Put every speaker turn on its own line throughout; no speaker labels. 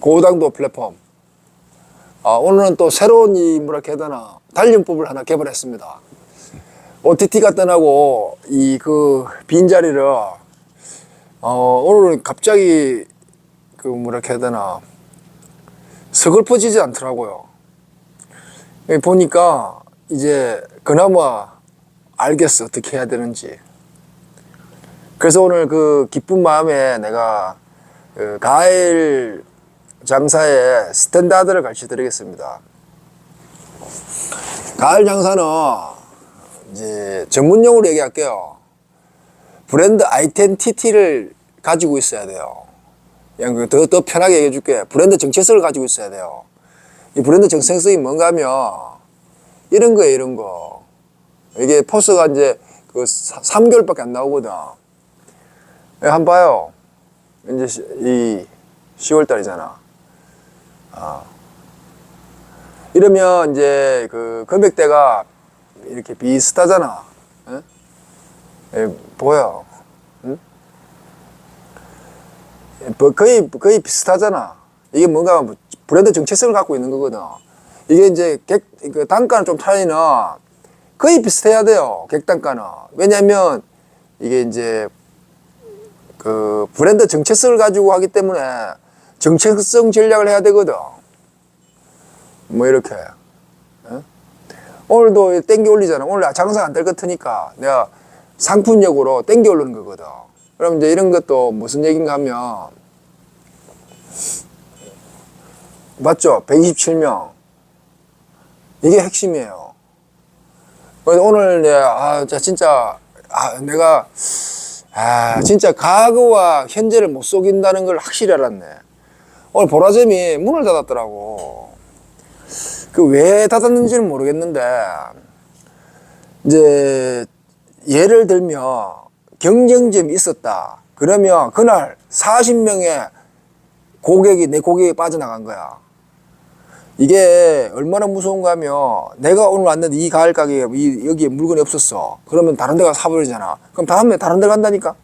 고당도 플랫폼. 아, 오늘은 또 새로운 이 뭐라 해야 되나 단련법을 하나 개발했습니다. OTT가 떠나고 이 그 빈자리를 어, 오늘은 갑자기 그 뭐라 해야 되나 서글퍼지지 않더라고요. 보니까 이제 그나마 알겠어 어떻게 해야 되는지. 그래서 오늘 그 기쁜 마음에 내가 그 가을 장사의 스탠다드를 가르쳐 드리겠습니다. 가을 장사는 이제 전문용어로 얘기할게요. 브랜드 아이덴티티를 가지고 있어야 돼요. 그냥 그 더, 더 편하게 얘기해 줄게. 브랜드 정체성을 가지고 있어야 돼요. 이 브랜드 정체성이 뭔가 하면 이런 거예요, 이런 거. 이게 포스가 이제 그 3개월밖에 안 나오거든. 예, 한번 봐요. 이제 시- 이 10월 달이잖아. 아. 이러면 이제 그 금액대가 이렇게 비슷하잖아. 예? 예, 보여. 응? 예, 뭐 거의, 거의 비슷하잖아. 이게 뭔가 브랜드 정체성을 갖고 있는 거거든. 이게 이제 객, 그 단가는 좀 차이는 거의 비슷해야 돼요. 객단가는. 왜냐면 이게 이제 그 브랜드 정체성을 가지고 하기 때문에 정체성 전략을 해야 되거든. 뭐 이렇게. 어? 오늘도 땡겨 올리잖아. 오늘 장사가 안될 것 같으니까 내가 상품력으로 땡겨 올리는 거거든. 그럼 이제 이런 것도 무슨 얘기인가 하면 맞죠? 127명. 이게 핵심이에요. 오늘 내가 아, 자, 진짜 아, 내가 아, 진짜 과거와 현재를 못 속인다는 걸 확실히 알았네. 오늘 보라잼이 문을 닫았더라고. 그 왜 닫았는지는 모르겠는데, 이제, 예를 들면, 경쟁점이 있었다. 그러면 그날 40명의 고객이, 내 고객이 빠져나간 거야. 이게 얼마나 무서운가 하면 내가 오늘 왔는데 이 가을 가게에 이, 여기에 물건이 없었어. 그러면 다른 데 가서 사버리잖아. 그럼 다음에 다른 데 간다니까?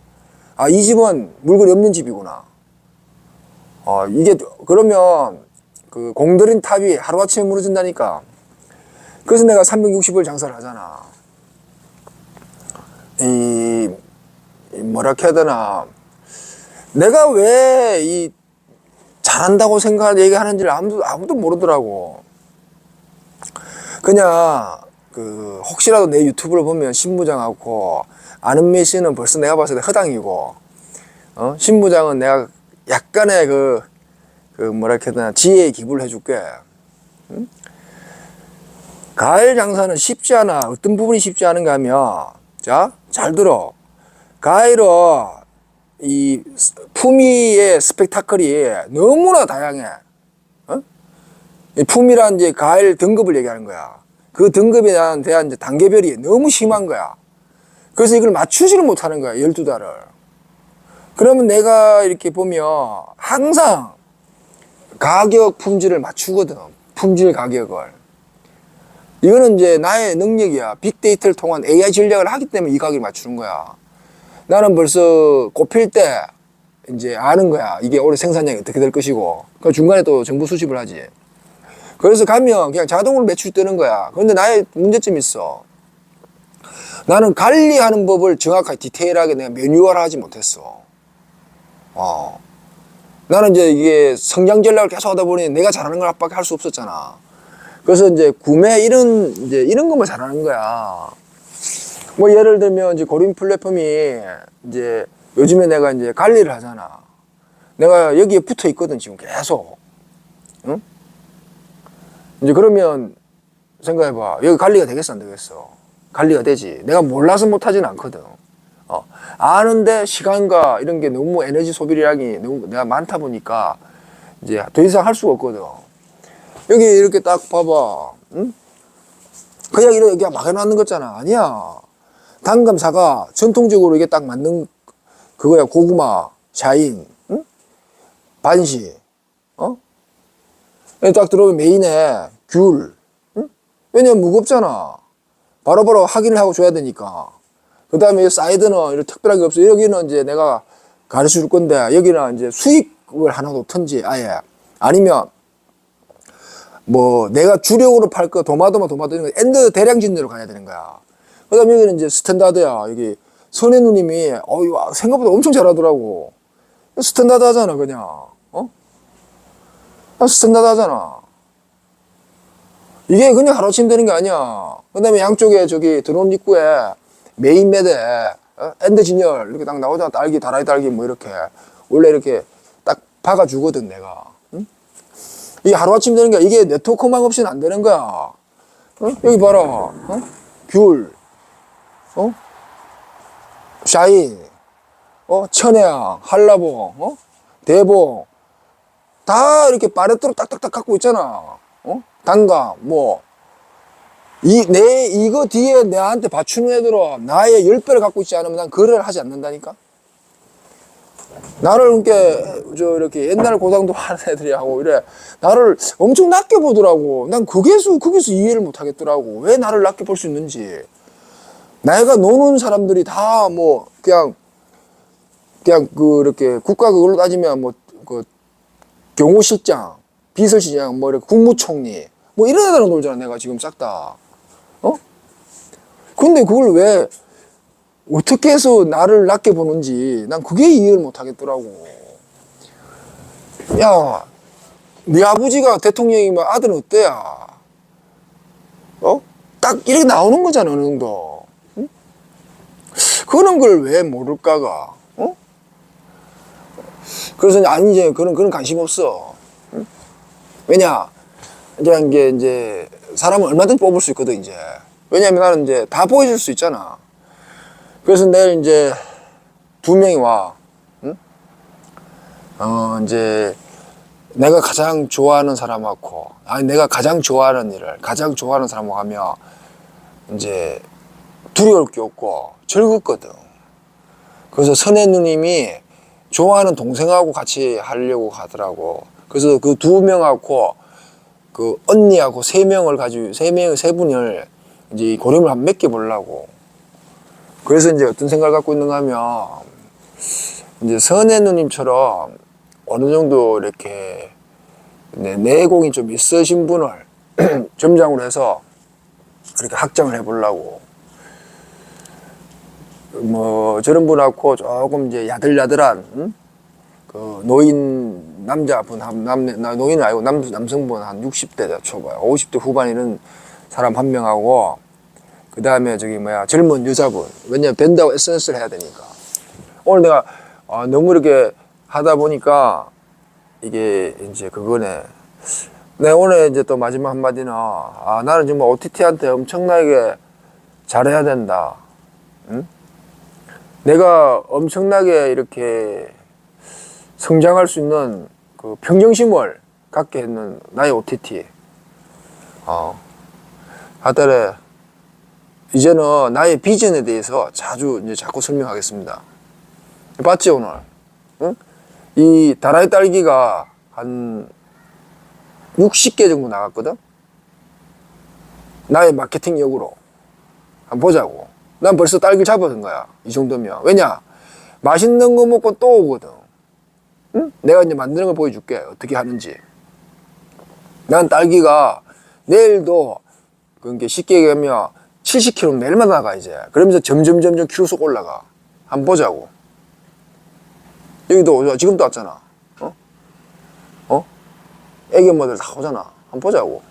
아, 이 집은 물건이 없는 집이구나. 어, 이게 그러면 그 공들인 탑이 하루아침에 무너진다니까. 그래서 내가 360을 장사를 하잖아. 이, 이 뭐라 해야 되나. 내가 왜 이 잘한다고 생각 얘기하는지를 아무도 아무도 모르더라고. 그냥 그 혹시라도 내 유튜브를 보면 신부장하고 아는 미 씨는 벌써 내가 봤을 때 허당이고 어? 신부장은 내가 약간의 그, 그 뭐라 해야 되나 지혜의 기부를 해줄게. 응? 가을 장사는 쉽지 않아. 어떤 부분이 쉽지 않은가 하면 자, 잘 들어. 가을은 이 품위의 스펙타클이 너무나 다양해. 어? 이 품이란 이제 가을 등급을 얘기하는 거야. 그 등급에 대한 이제 단계별이 너무 심한 거야. 그래서 이걸 맞추지를 못하는 거야, 12달을. 그러면 내가 이렇게 보면 항상 가격 품질을 맞추거든. 품질 가격을. 이거는 이제 나의 능력이야. 빅데이터를 통한 AI 전략을 하기 때문에 이 가격을 맞추는 거야. 나는 벌써 꼽힐 때 이제 아는 거야. 이게 올해 생산량이 어떻게 될 것이고. 그 중간에 또 정보 수집을 하지. 그래서 가면 그냥 자동으로 매출이 뜨는 거야. 그런데 나의 문제점이 있어. 나는 관리하는 법을 정확하게 디테일하게 내가 매뉴얼화하지 못했어. 어. 나는 이제 이게 성장 전략을 계속 하다 보니 내가 잘하는 걸 밖에 할수 없었잖아. 그래서 이제 구매 이런 이제 이런 것만 잘하는 거야. 뭐 예를 들면 이제 고림 플랫폼이 이제 요즘에 내가 이제 관리를 하잖아. 내가 여기에 붙어 있거든 지금 계속. 응? 이제 그러면 생각해봐. 여기 관리가 되겠어 안 되겠어? 관리가 되지. 내가 몰라서 못하진 않거든. 어, 아는데 시간과 이런 게 너무 에너지 소비량이 너무 내가 많다 보니까 이제 더 이상 할 수가 없거든. 여기 이렇게 딱 봐봐. 응? 그냥 이렇게 막 해놨는 거잖아. 아니야. 당감사가 전통적으로 이게 딱 맞는 그거야. 고구마, 샤인, 응? 반시, 어? 딱 들어오면 메인에 귤. 응? 왜냐면 무겁잖아. 바로바로 확인을 하고 줘야 되니까. 그 다음에 사이드는 이렇게 특별한 게 없어. 여기는 이제 내가 가르쳐 줄 건데, 여기는 이제 수익을 하나 놓든지, 아예. 아니면 뭐 내가 주력으로 팔 거 도마도마 도마도 이런 거 엔드 대량 진열로 가야 되는 거야. 그 다음 여기는 이제 스탠다드야. 여기 선혜 누님이 어유 생각보다 엄청 잘하더라고. 스탠다드 하잖아 그냥. 어? 아, 스탠다드 하잖아. 이게 그냥 하루아침 되는 게 아니야. 그 다음에 양쪽에 저기 드론 입구에 메인 매대, 어? 엔드 진열 이렇게 딱 나오잖아. 딸기, 다라이 딸기 뭐 이렇게. 원래 이렇게 딱 박아주거든, 내가. 응? 이게 하루아침 되는 게 이게 네트워크망 없이는 안 되는 거야. 어? 여기 봐라. 어? 귤. 어? 샤인. 어? 천혜향, 한라봉, 어? 대봉. 다 이렇게 파레트로 딱딱딱 갖고 있잖아. 어? 단감, 뭐. 이, 내, 이거 뒤에 내한테 받추는 애들은 나의 10배를 갖고 있지 않으면 난 거래를 하지 않는다니까? 나를 이렇게, 저, 이렇게 옛날 고상도 하는 애들이 하고 이래. 나를 엄청 낮게 보더라고. 난 거기에서, 거기서 이해를 못 하겠더라고. 왜 나를 낮게 볼 수 있는지. 내가 노는 사람들이 다 뭐, 그냥, 그냥 그, 이렇게 국가 그걸로 따지면 뭐, 그, 경호실장, 비서실장, 뭐 이렇게 국무총리, 뭐 이런 애들랑 놀잖아, 내가 지금 싹 다. 어? 근데 그걸 왜 어떻게 해서 나를 낮게 보는지 난 그게 이해를 못 하겠더라고. 야, 네 아버지가 대통령이면 아들은 어때야? 어? 딱 이렇게 나오는 거잖아, 어느 정도. 응? 그런 걸 왜 모를까가? 어? 그래서 이제 아니 이제 그런 그런 관심 없어. 응? 왜냐? 이제 이게 이제 사람은 얼마든지 뽑을 수 있거든 이제. 왜냐면 나는 이제 다 보여줄 수 있잖아. 그래서 내일 이제 두 명이 와. 응? 어 이제 내가 가장 좋아하는 사람하고 아니 내가 가장 좋아하는 일을 가장 좋아하는 사람하고 하면 이제 두려울 게 없고 즐겁거든. 그래서 선혜 누님이 좋아하는 동생하고 같이 하려고 하더라고. 그래서 그 두 명하고 그 언니하고 세 명을 가지고 세 명, 세 분을 이제 이 고름을 한번 맺게 보려고. 그래서 이제 어떤 생각을 갖고 있는가 하면 이제 선혜 누님처럼 어느 정도 이렇게 내- 내공이 좀 있으신 분을 점장으로 해서 그렇게 확장을 해보려고. 뭐 저런 분하고 조금 이제 야들야들한 응? 그 노인 남자분 한 남, 나 노인은 아니고 남, 남성분 한 60대 초반 50대 후반 이런 사람 한 명하고 그 다음에 저기 뭐야 젊은 여자분. 왜냐면 밴드하고 SNS를 해야 되니까. 오늘 내가 아, 너무 이렇게 하다 보니까 이게 이제 그거네. 내가 오늘 이제 또 마지막 한마디는 아 나는 정말 OTT한테 엄청나게 잘해야 된다. 응? 내가 엄청나게 이렇게 성장할 수 있는 그 평정심을 갖게 했는 나의 OTT. 어. 하달에 이제는 나의 비전에 대해서 자주 이제 자꾸 설명하겠습니다. 봤지 오늘? 응? 이 다라이 딸기가 한 60개 정도 나갔거든? 나의 마케팅 역으로. 한번 보자고. 난 벌써 딸기 잡아둔 거야. 이 정도면. 왜냐? 맛있는 거 먹고 또 오거든. 응? 내가 이제 만드는 걸 보여줄게. 어떻게 하는지. 난 딸기가 내일도 그게 쉽게 얘기하면 70kg 매일마다 나가 이제. 그러면서 점점 점점 키로 속 올라가. 한번 보자고. 여기도 오자. 지금도 왔잖아. 어? 어? 애기 엄마들 다 오잖아. 한번 보자고.